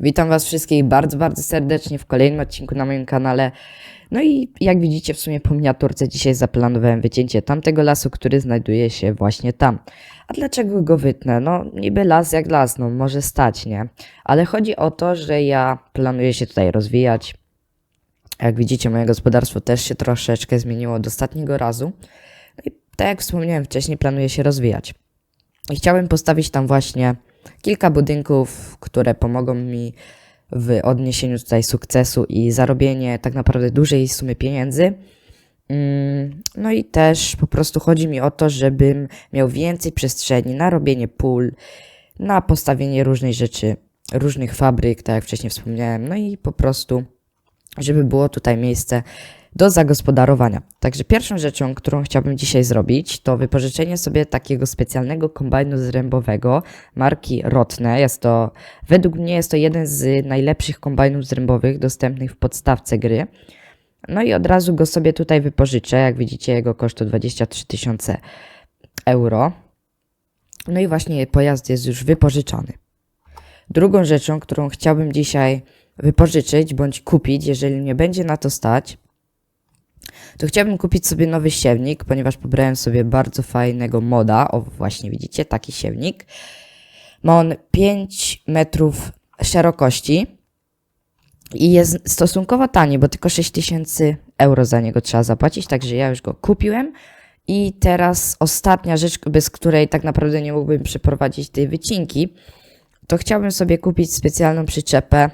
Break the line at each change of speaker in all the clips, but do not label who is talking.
Witam Was wszystkich bardzo, bardzo serdecznie w kolejnym odcinku na moim kanale. No i jak widzicie, w sumie po miniaturce dzisiaj zaplanowałem wycięcie tamtego lasu, który znajduje się właśnie tam. A dlaczego go wytnę? No, niby las jak las, no może stać, nie? Ale chodzi o to, że ja planuję się tutaj rozwijać. Jak widzicie, moje gospodarstwo też się troszeczkę zmieniło od ostatniego razu. No i tak jak wspomniałem wcześniej, planuję się rozwijać. I chciałbym postawić tam właśnie kilka budynków, które pomogą mi w odniesieniu tutaj sukcesu i zarobienie tak naprawdę dużej sumy pieniędzy. Mm, No i też po prostu chodzi mi o to, żebym miał więcej przestrzeni na robienie pól, na postawienie różnych rzeczy, różnych fabryk, tak jak wcześniej wspomniałem, no i po prostu, żeby było tutaj miejsce do zagospodarowania. Także pierwszą rzeczą, którą chciałbym dzisiaj zrobić, to wypożyczenie sobie takiego specjalnego kombajnu zrębowego marki Rotne. Jest to, według mnie jest to jeden z najlepszych kombajnów zrębowych dostępnych w podstawce gry. No i od razu go sobie tutaj wypożyczę. Jak widzicie, jego koszt to 23 tysiące euro. No i właśnie pojazd jest już wypożyczony. Drugą rzeczą, którą chciałbym dzisiaj wypożyczyć bądź kupić, jeżeli nie będzie na to stać, to chciałbym kupić sobie nowy siewnik, ponieważ pobrałem sobie bardzo fajnego moda. O, właśnie widzicie, taki siewnik. Ma on 5 metrów szerokości i jest stosunkowo tani, bo tylko 6000 euro za niego trzeba zapłacić, także ja już go kupiłem. I teraz ostatnia rzecz, bez której tak naprawdę nie mógłbym przeprowadzić tej wycinki, to chciałbym sobie kupić specjalną przyczepę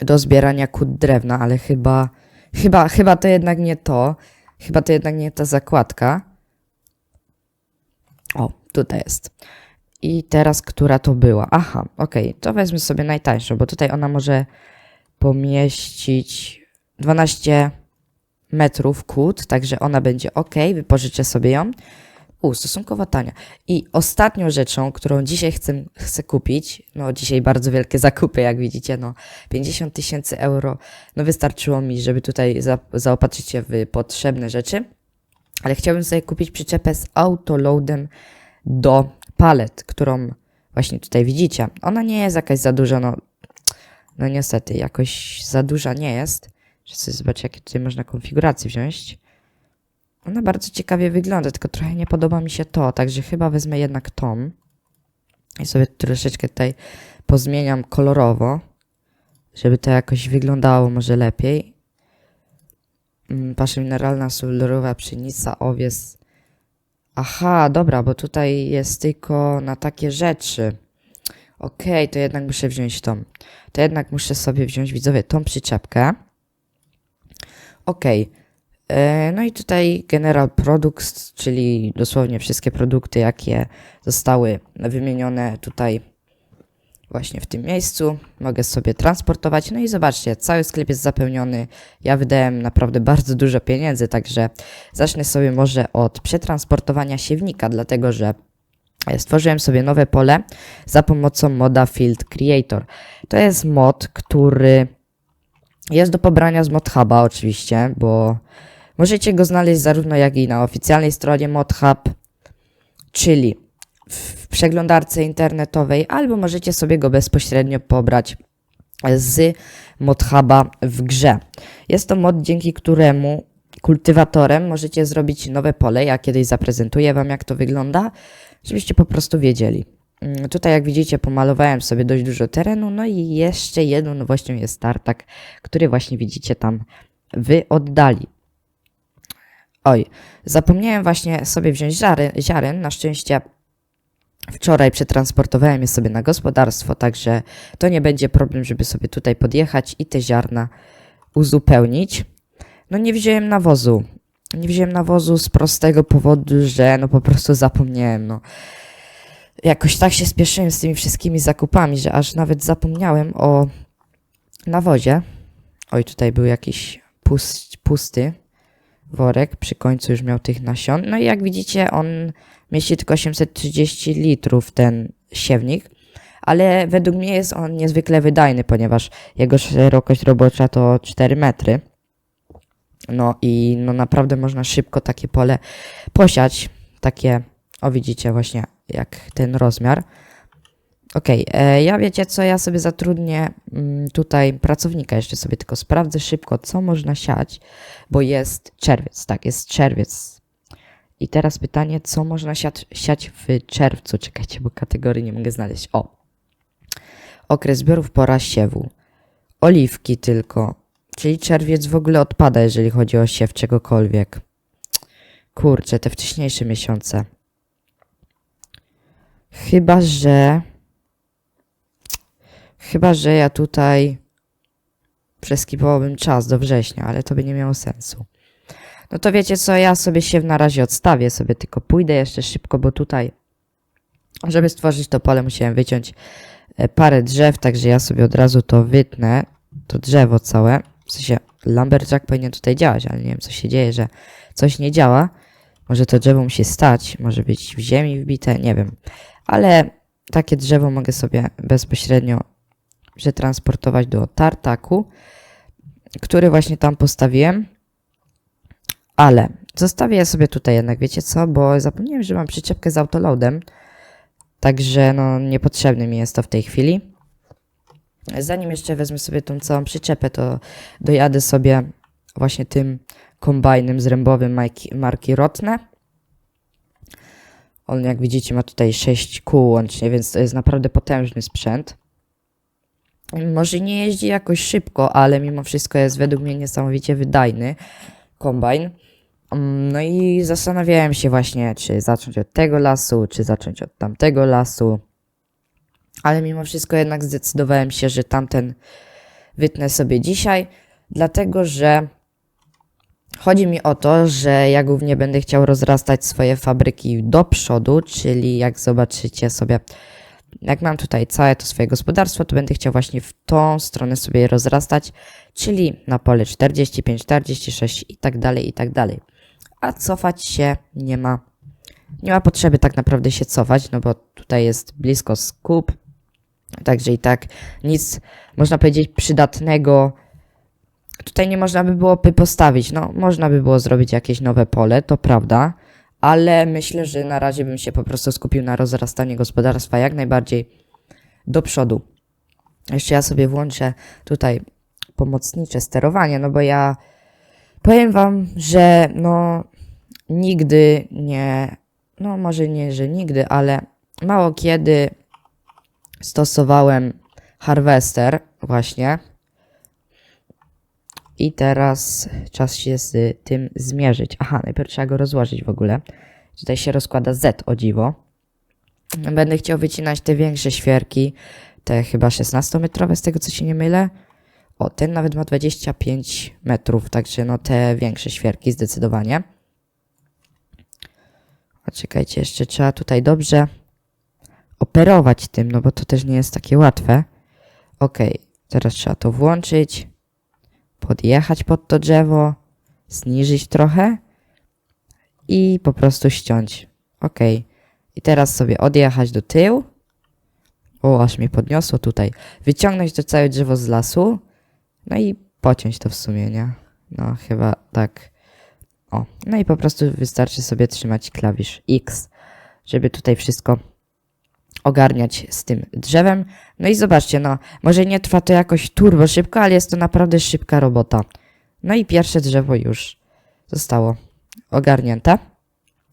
do zbierania kut drewna, ale chyba, chyba, chyba to jednak nie to. Chyba to jednak nie ta zakładka. O, tutaj jest. I teraz, która to była? Aha, okej, to wezmę sobie najtańszą, bo tutaj ona może pomieścić 12 metrów kłód, także ona będzie ok, wypożyczę sobie ją. U, stosunkowo tania. I ostatnią rzeczą, którą dzisiaj chcę, chcę kupić, no dzisiaj bardzo wielkie zakupy, jak widzicie, no 50 tysięcy euro, no wystarczyło mi, żeby tutaj za, zaopatrzyć się w potrzebne rzeczy, ale chciałbym sobie kupić przyczepę z autoloadem do palet, którą właśnie tutaj widzicie. Ona nie jest jakaś za duża, no, no niestety, jakoś za duża nie jest. Sobie zobaczę, jakie tutaj można konfiguracje wziąć. Ona bardzo ciekawie wygląda, tylko trochę nie podoba mi się to, także chyba wezmę jednak tą. I sobie troszeczkę tutaj pozmieniam kolorowo, żeby to jakoś wyglądało może lepiej. Mm, Pasza mineralna, sulfurowa, pszenica, owies. Aha, dobra, bo tutaj jest tylko na takie rzeczy. Okej, to jednak muszę wziąć tą. To jednak muszę sobie wziąć, widzowie, tą przyczepkę. Okej. E, No i tutaj General Products, czyli dosłownie wszystkie produkty, jakie zostały wymienione tutaj właśnie w tym miejscu. Mogę sobie transportować. No i zobaczcie, cały sklep jest zapełniony. Ja wydałem naprawdę bardzo dużo pieniędzy, także zacznę sobie może od przetransportowania siewnika, dlatego że e, stworzyłem sobie nowe pole za pomocą moda Field Creator. To jest mod, który jest do pobrania z ModHuba oczywiście, bo możecie go znaleźć zarówno jak i na oficjalnej stronie ModHub, czyli w przeglądarce internetowej, albo możecie sobie go bezpośrednio pobrać z ModHuba w grze. Jest to mod, dzięki któremu kultywatorem możecie zrobić nowe pole. Ja kiedyś zaprezentuję Wam, jak to wygląda, żebyście po prostu wiedzieli. Mm, Tutaj, jak widzicie, pomalowałem sobie dość dużo terenu, no i jeszcze jedną nowością jest tartak, który właśnie widzicie tam w oddali. Oj, zapomniałem właśnie sobie wziąć ziaren, ziaren. Na szczęście wczoraj przetransportowałem je sobie na gospodarstwo, także to nie będzie problem, żeby sobie tutaj podjechać i te ziarna uzupełnić. No nie wziąłem nawozu. Nie wziąłem nawozu z prostego powodu, że no po prostu zapomniałem, no jakoś tak się spieszyłem z tymi wszystkimi zakupami, że aż nawet zapomniałem o nawozie. Oj, tutaj był jakiś pust, pusty worek, przy końcu już miał tych nasion. No i jak widzicie, on mieści tylko 830 litrów, ten siewnik, ale według mnie jest on niezwykle wydajny, ponieważ jego szerokość robocza to 4 metry. No i no naprawdę można szybko takie pole posiać, takie, o widzicie właśnie jak ten rozmiar. Okej, e, ja wiecie co, ja sobie zatrudnię mm, tutaj pracownika, jeszcze sobie tylko sprawdzę szybko, co można siać, bo jest czerwiec, tak, jest czerwiec. I teraz pytanie, co można siać, siać w czerwcu? Czekajcie, bo kategorii nie mogę znaleźć. O, okres zbiorów, pora siewu. Oliwki tylko, czyli czerwiec w ogóle odpada, jeżeli chodzi o siew czegokolwiek. Kurczę, te wcześniejsze miesiące. Chyba, że... Chyba, że ja tutaj przeskipowałbym czas do września, ale to by nie miało sensu. No to wiecie co, ja sobie się na razie odstawię, sobie tylko pójdę jeszcze szybko, bo tutaj, żeby stworzyć to pole, musiałem wyciąć e, parę drzew, także ja sobie od razu to wytnę, to drzewo całe. W sensie, Lumberjack powinien tutaj działać, ale nie wiem, co się dzieje, że coś nie działa. Może to drzewo musi stać, może być w ziemi wbite, nie wiem. Ale takie drzewo mogę sobie bezpośrednio przetransportować do tartaku, który właśnie tam postawiłem. Ale zostawię sobie tutaj jednak, wiecie co, bo zapomniałem, że mam przyczepkę z autoloadem. Także no niepotrzebne mi jest to w tej chwili. Zanim jeszcze wezmę sobie tą całą przyczepę, to dojadę sobie właśnie tym kombajnem zrębowym marki, marki Rotne. On jak widzicie ma tutaj 6 kół łącznie, więc to jest naprawdę potężny sprzęt. Może nie jeździ jakoś szybko, ale mimo wszystko jest według mnie niesamowicie wydajny kombajn. Mm, No i zastanawiałem się właśnie, czy zacząć od tego lasu, czy zacząć od tamtego lasu. Ale mimo wszystko jednak zdecydowałem się, że tamten wytnę sobie dzisiaj, dlatego że chodzi mi o to, że ja głównie będę chciał rozrastać swoje fabryki do przodu, czyli jak zobaczycie sobie, jak mam tutaj całe to swoje gospodarstwo, to będę chciał właśnie w tą stronę sobie rozrastać, czyli na pole 45, 46 i tak dalej, i tak dalej. A cofać się nie ma, nie ma potrzeby tak naprawdę się cofać, no bo tutaj jest blisko skup, także i tak nic, można powiedzieć, przydatnego tutaj nie można by było by postawić. No, można by było zrobić jakieś nowe pole, to prawda, ale myślę, że na razie bym się po prostu skupił na rozrastaniu gospodarstwa jak najbardziej do przodu. Jeszcze ja sobie włączę tutaj pomocnicze sterowanie, no bo ja powiem wam, że no nigdy nie, no może nie, że nigdy, ale mało kiedy stosowałem harvester właśnie i teraz czas się z tym zmierzyć. Aha, najpierw trzeba go rozłożyć w ogóle. Tutaj się rozkłada Z, o dziwo. Będę chciał wycinać te większe świerki, te chyba 16-metrowe, z tego co się nie mylę. O, ten nawet ma 25 metrów, także no te większe świerki zdecydowanie. A czekajcie, jeszcze trzeba tutaj dobrze operować tym, no bo to też nie jest takie łatwe. Ok, teraz trzeba to włączyć podjechać pod to drzewo, zniżyć trochę i po prostu ściąć. Ok. I teraz sobie odjechać do tyłu. O, aż mi podniosło tutaj. Wyciągnąć to całe drzewo z lasu. No i pociąć to w sumie, nie? No, chyba tak. O, no i po prostu wystarczy sobie trzymać klawisz X, żeby tutaj wszystko ogarniać z tym drzewem. No i zobaczcie, no, może nie trwa to jakoś turbo szybko, ale jest to naprawdę szybka robota. No i pierwsze drzewo już zostało ogarnięte.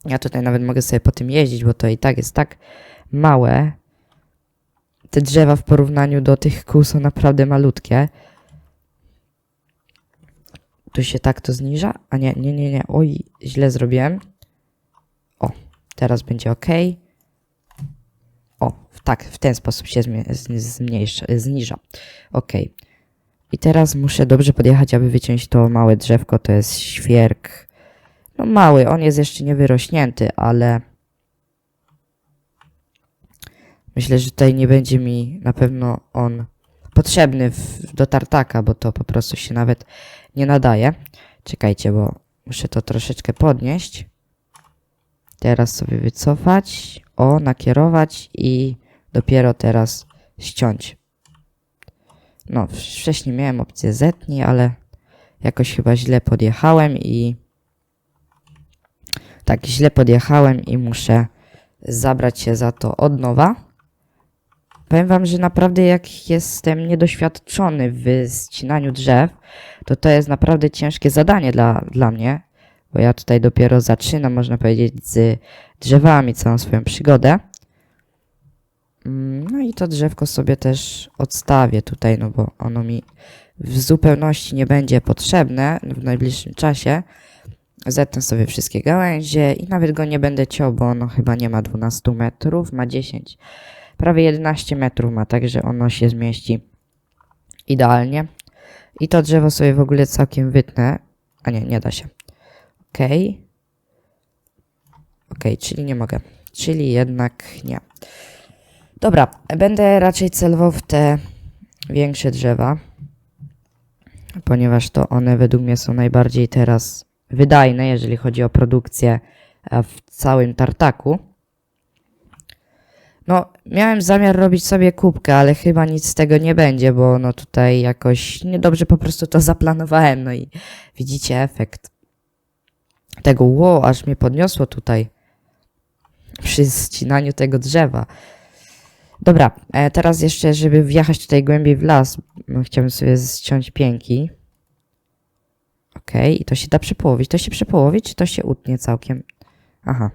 Ja tutaj nawet mogę sobie po tym jeździć, bo to i tak jest tak małe. Te drzewa w porównaniu do tych kół są naprawdę malutkie. Tu się tak to zniża? A nie, nie, nie, nie. Oj, źle zrobiłem. O, teraz będzie ok. Tak, w ten sposób się zmniejsza, zniża. Ok. I teraz muszę dobrze podjechać, aby wyciąć to małe drzewko. To jest świerk. No mały, on jest jeszcze nie wyrośnięty, ale myślę, że tutaj nie będzie mi na pewno on potrzebny w, do tartaka, bo to po prostu się nawet nie nadaje. Czekajcie, bo muszę to troszeczkę podnieść. Teraz sobie wycofać, o, nakierować i dopiero teraz ściąć. No, wcześniej miałem opcję zetnij, ale jakoś chyba źle podjechałem i tak źle podjechałem i muszę zabrać się za to od nowa. Powiem wam, że naprawdę jak jestem niedoświadczony w ścinaniu drzew, to to jest naprawdę ciężkie zadanie dla, dla mnie, bo ja tutaj dopiero zaczynam, można powiedzieć, z drzewami całą swoją przygodę. Mm, No i to drzewko sobie też odstawię tutaj, no bo ono mi w zupełności nie będzie potrzebne w najbliższym czasie. Zetnę sobie wszystkie gałęzie i nawet go nie będę ciął, bo ono chyba nie ma 12 metrów, ma 10. Prawie 11 metrów ma, także ono się zmieści idealnie. I to drzewo sobie w ogóle całkiem wytnę. A nie, nie da się. Okej. Okej, czyli nie mogę. Czyli jednak nie. Dobra, będę raczej celował w te większe drzewa, ponieważ to one według mnie są najbardziej teraz wydajne, jeżeli chodzi o produkcję e, w całym tartaku. No, miałem zamiar robić sobie kubkę, ale chyba nic z tego nie będzie, bo no tutaj jakoś niedobrze po prostu to zaplanowałem, no i widzicie efekt tego, wow, aż mnie podniosło tutaj przy ścinaniu tego drzewa. Dobra, e, teraz jeszcze, żeby wjechać tutaj głębiej w las, chciałbym sobie ściąć pięki. Okej, i to się da przepołowić. To się przepołowi, czy to się utnie całkiem? Aha,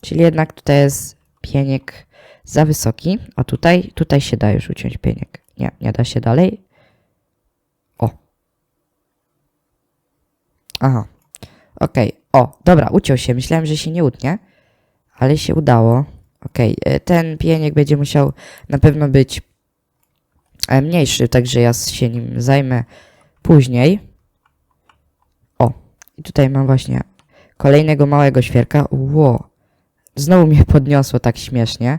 czyli jednak tutaj jest pieniek za wysoki. O, tutaj, tutaj się da już uciąć pieniek. Nie, nie da się dalej. O. Aha. Okej, o, dobra, uciął się. Myślałem, że się nie utnie, ale się udało. Okej, e, ten pieniek będzie musiał na pewno być e, mniejszy, także ja się nim zajmę później. O, i tutaj mam właśnie kolejnego małego świerka. Ło, znowu mnie podniosło tak śmiesznie.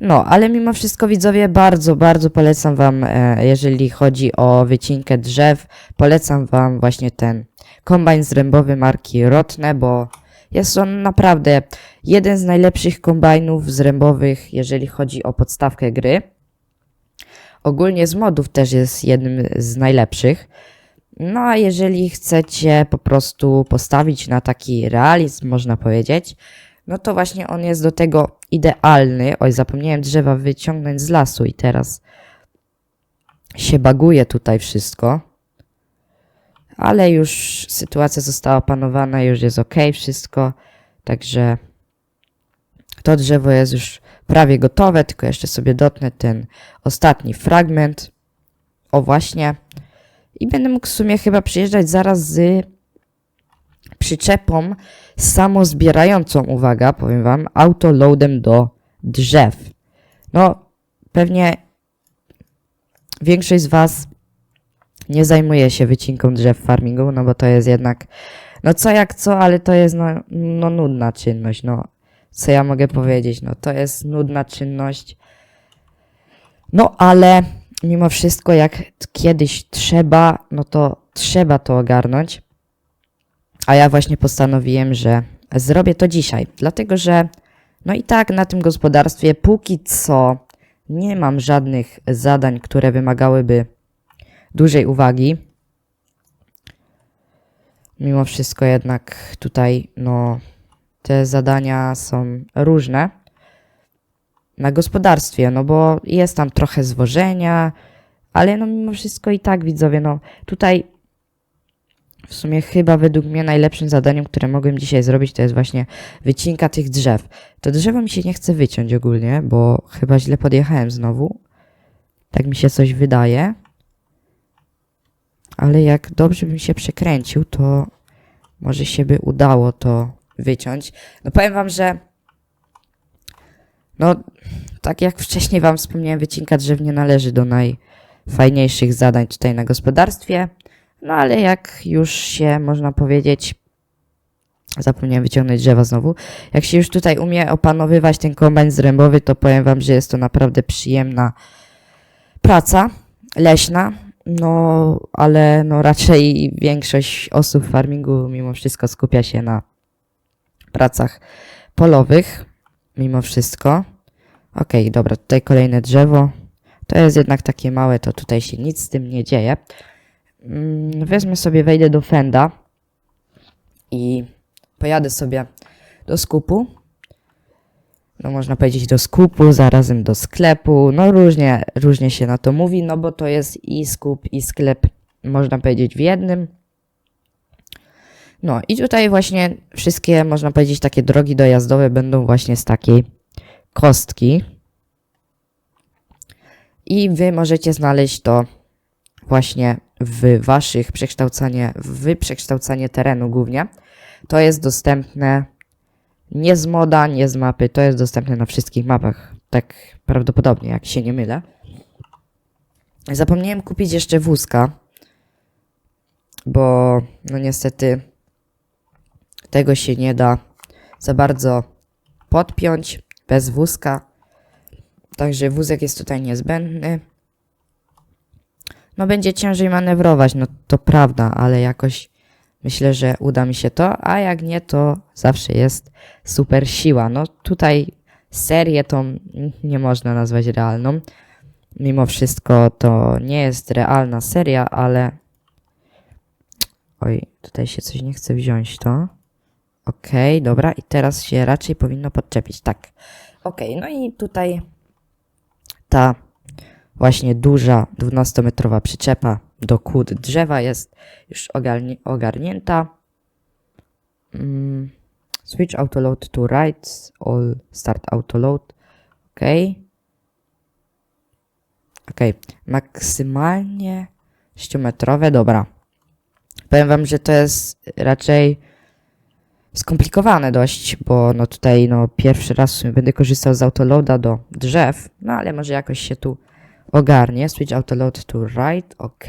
No, ale mimo wszystko widzowie bardzo, bardzo polecam wam, e, jeżeli chodzi o wycinkę drzew, polecam wam właśnie ten kombajn zrębowy marki Rotne, bo jest on naprawdę jeden z najlepszych kombajnów zrębowych, jeżeli chodzi o podstawkę gry. Ogólnie z modów też jest jednym z najlepszych. No a jeżeli chcecie po prostu postawić na taki realizm, można powiedzieć, no to właśnie on jest do tego idealny. Oj, zapomniałem drzewa wyciągnąć z lasu i teraz się baguje tutaj wszystko. Ale już sytuacja została opanowana, już jest ok wszystko. Także to drzewo jest już prawie gotowe, tylko jeszcze sobie dotnę ten ostatni fragment. O właśnie. I będę mógł w sumie chyba przyjeżdżać zaraz z przyczepą samozbierającą, uwaga, powiem wam, autoloadem do drzew. No, pewnie większość z was nie zajmuje się wycinką drzew farmingu, no bo to jest jednak, no co jak co, ale to jest no, no nudna czynność, no. Co ja mogę powiedzieć, no to jest nudna czynność. No ale mimo wszystko, jak kiedyś trzeba, no to trzeba to ogarnąć. A ja właśnie postanowiłem, że zrobię to dzisiaj, dlatego że no i tak na tym gospodarstwie póki co nie mam żadnych zadań, które wymagałyby dużej uwagi. Mimo wszystko jednak tutaj no te zadania są różne na gospodarstwie, no bo jest tam trochę zwożenia, ale no mimo wszystko i tak widzowie, no tutaj w sumie chyba według mnie najlepszym zadaniem, które mogłem dzisiaj zrobić, to jest właśnie wycinka tych drzew. To drzewo mi się nie chce wyciąć ogólnie, bo chyba źle podjechałem znowu. Tak mi się coś wydaje. Ale jak dobrze bym się przekręcił, to może się by udało to wyciąć. No powiem wam, że no tak jak wcześniej wam wspomniałem, wycinka drzew nie należy do najfajniejszych zadań tutaj na gospodarstwie. No ale jak już się, można powiedzieć, zapomniałem wyciągnąć drzewa znowu, jak się już tutaj umie opanowywać ten kombajn zrębowy, to powiem wam, że jest to naprawdę przyjemna praca leśna. No, ale no raczej większość osób w farmingu mimo wszystko skupia się na pracach polowych, mimo wszystko. Okej, dobra, tutaj kolejne drzewo. To jest jednak takie małe, to tutaj się nic z tym nie dzieje. Mm, Wezmę sobie, wejdę do Fenda i pojadę sobie do skupu. No można powiedzieć do skupu, zarazem do sklepu, no różnie, różnie się na to mówi, no bo to jest i skup i sklep, można powiedzieć w jednym. No i tutaj właśnie wszystkie, można powiedzieć, takie drogi dojazdowe będą właśnie z takiej kostki. I wy możecie znaleźć to właśnie w waszych przekształcanie, w przekształcanie terenu głównie. To jest dostępne nie z moda, nie z mapy, to jest dostępne na wszystkich mapach. Tak prawdopodobnie, jak się nie mylę. Zapomniałem kupić jeszcze wózka, bo no niestety tego się nie da za bardzo podpiąć bez wózka. Także wózek jest tutaj niezbędny. No będzie ciężej manewrować, no to prawda, ale jakoś myślę, że uda mi się to, a jak nie, to zawsze jest super siła. No tutaj serię tą nie można nazwać realną. Mimo wszystko to nie jest realna seria, ale... Oj, tutaj się coś nie chce wziąć to. Okej, dobra, i teraz się raczej powinno podczepić, tak. Okej, no i tutaj ta właśnie duża 12-metrowa przyczepa do kłód drzewa jest już ogarni- ogarnięta. Mm, switch autoload to right, all start autoload. Ok. Ok, maksymalnie 6-metrowe, dobra. Powiem wam, że to jest raczej skomplikowane dość, bo no tutaj no pierwszy raz będę korzystał z autoloada do drzew, no ale może jakoś się tu ogarnie. Switch autoload to right, ok.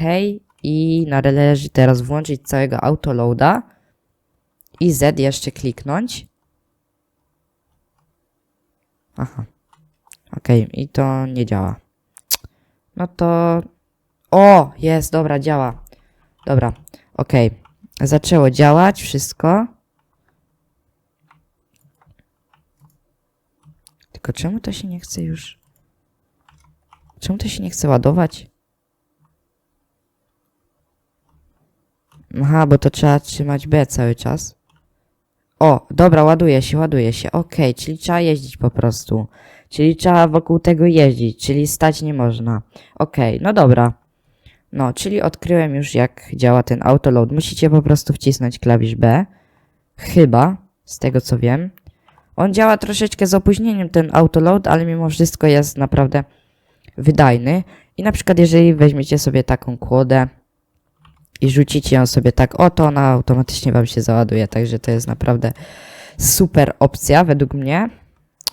I należy teraz włączyć całego autoloada i Z jeszcze kliknąć. Aha. Ok, i to nie działa. No to... O, jest, dobra, działa. Dobra, ok. Zaczęło działać wszystko. Tylko czemu to się nie chce już... Czemu to się nie chce ładować? Aha, bo to trzeba trzymać B cały czas. O, dobra, ładuje się, ładuje się. Okej, czyli trzeba jeździć po prostu. Czyli trzeba wokół tego jeździć, czyli stać nie można. Okej, no dobra. No, czyli odkryłem już jak działa ten autoload. Musicie po prostu wcisnąć klawisz B. Chyba, z tego co wiem. On działa troszeczkę z opóźnieniem ten autoload, ale mimo wszystko jest naprawdę wydajny. I na przykład jeżeli weźmiecie sobie taką kłodę i rzucicie ją sobie tak o, to ona automatycznie wam się załaduje. Także to jest naprawdę super opcja według mnie.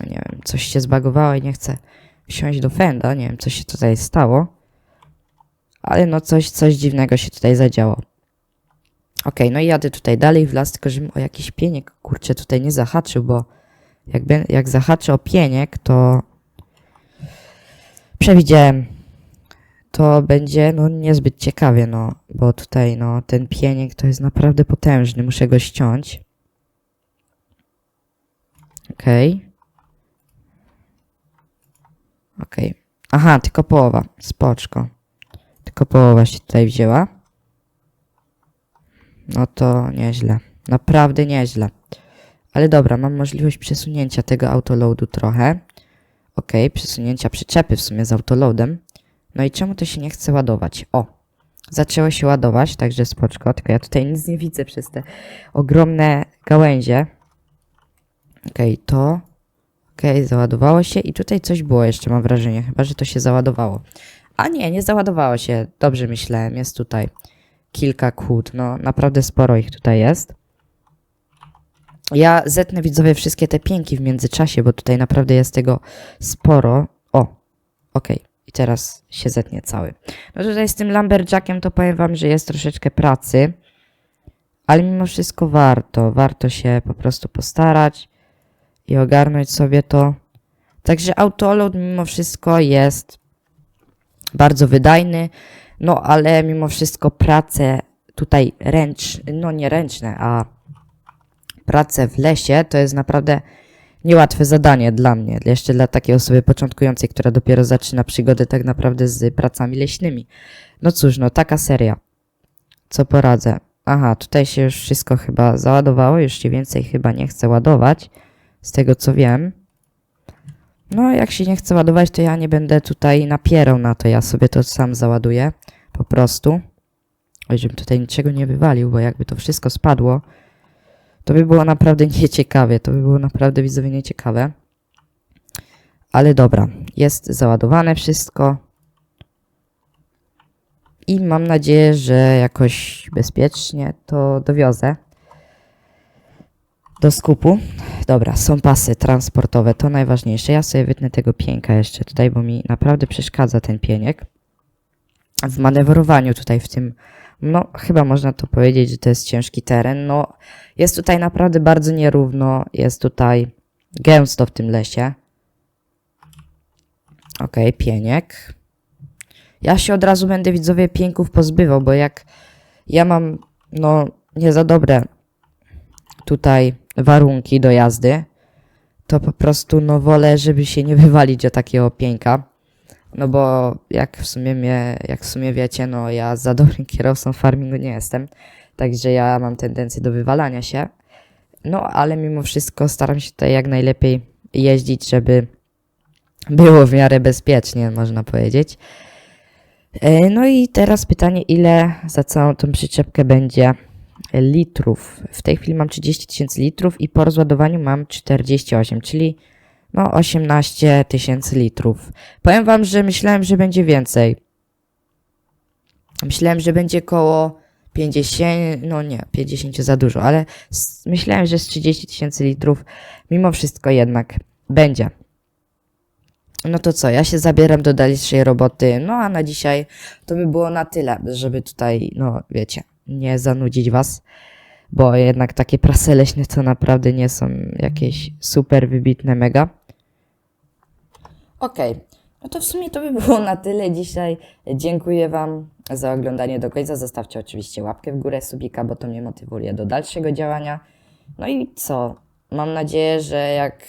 Nie wiem, coś się zbagowało i nie chcę wsiąść do fenda. Nie wiem, co się tutaj stało. Ale no coś, coś dziwnego się tutaj zadziało. Okej, no i jadę tutaj dalej w las, tylko żebym o jakiś pieniek, kurczę, tutaj nie zahaczył, bo jakby, jak zahaczę o pieniek, to przewidziałem, to będzie no niezbyt ciekawie, no, bo tutaj no ten pieniek to jest naprawdę potężny, muszę go ściąć. Okej. Okej. Aha, tylko połowa, spoczko. Tylko połowa się tutaj wzięła. No to nieźle. Naprawdę nieźle. Ale dobra, mam możliwość przesunięcia tego autoloadu trochę. Ok, przesunięcia przyczepy w sumie z autoloadem. No i czemu to się nie chce ładować? O, zaczęło się ładować, także spoczko, tylko ja tutaj nic nie widzę przez te ogromne gałęzie. Ok, to. Ok, załadowało się i tutaj coś było jeszcze, mam wrażenie, chyba, że to się załadowało. A nie, nie załadowało się, dobrze myślałem, jest tutaj kilka kłód, no naprawdę sporo ich tutaj jest. Ja zetnę widzowie wszystkie te pięki w międzyczasie, bo tutaj naprawdę jest tego sporo. O, okej. I teraz się zetnie cały. No tutaj z tym lumberjackiem to powiem wam, że jest troszeczkę pracy. Ale mimo wszystko warto. Warto się po prostu postarać i ogarnąć sobie to. Także autoload mimo wszystko jest bardzo wydajny. No ale mimo wszystko prace tutaj ręcz, no nie ręczne, a pracę w lesie to jest naprawdę niełatwe zadanie dla mnie, jeszcze dla takiej osoby początkującej, która dopiero zaczyna przygodę tak naprawdę z pracami leśnymi. No cóż, no taka seria. Co poradzę? Aha, tutaj się już wszystko chyba załadowało, już się więcej chyba nie chcę ładować, z tego co wiem. No, jak się nie chce ładować, to ja nie będę tutaj napierał na to, ja sobie to sam załaduję, po prostu. Oj, żebym tutaj niczego nie wywalił, bo jakby to wszystko spadło, to by było naprawdę nieciekawe, to by było naprawdę widzowie nieciekawe. Ale dobra, jest załadowane wszystko. I mam nadzieję, że jakoś bezpiecznie to dowiozę do skupu. Dobra, są pasy transportowe, to najważniejsze. Ja sobie wytnę tego pieńka jeszcze tutaj, bo mi naprawdę przeszkadza ten pieniek. W manewrowaniu tutaj w tym, no chyba można to powiedzieć, że to jest ciężki teren. No jest tutaj naprawdę bardzo nierówno, jest tutaj gęsto w tym lesie. Okej, pieniek. Ja się od razu będę widzowie pieńków pozbywał, bo jak ja mam, no nie za dobre tutaj warunki do jazdy, to po prostu no wolę, żeby się nie wywalić o takiego pieńka. No bo jak w sumie mnie, jak w sumie wiecie, no ja za dobrym kierowcą farmingu nie jestem. Także ja mam tendencję do wywalania się. No ale mimo wszystko staram się tutaj jak najlepiej jeździć, żeby było w miarę bezpiecznie, można powiedzieć. E, No i teraz pytanie, ile za całą tą przyczepkę będzie litrów. W tej chwili mam 30 tysięcy litrów i po rozładowaniu mam 48, czyli no 18 tysięcy litrów. Powiem wam, że myślałem, że będzie więcej. Myślałem, że będzie koło 50, no nie, 50 za dużo, ale myślałem, że z 30 tysięcy litrów mimo wszystko jednak będzie. No to co, ja się zabieram do dalszej roboty. No a na dzisiaj to by było na tyle, żeby tutaj, no wiecie, nie zanudzić was, bo jednak takie prasy leśne to naprawdę nie są jakieś super wybitne mega. Okej, no to w sumie to by było na tyle dzisiaj. Dziękuję wam za oglądanie do końca. Zostawcie oczywiście łapkę w górę, subika, bo to mnie motywuje do dalszego działania. No i co? Mam nadzieję, że jak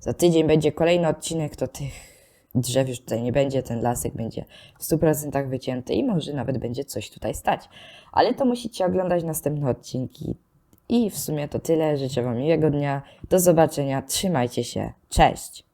za tydzień będzie kolejny odcinek, to tych drzew już tutaj nie będzie, ten lasek będzie w 100% wycięty i może nawet będzie coś tutaj stać. Ale to musicie oglądać następne odcinki. I w sumie to tyle. Życzę Wam miłego dnia. Do zobaczenia. Trzymajcie się. Cześć!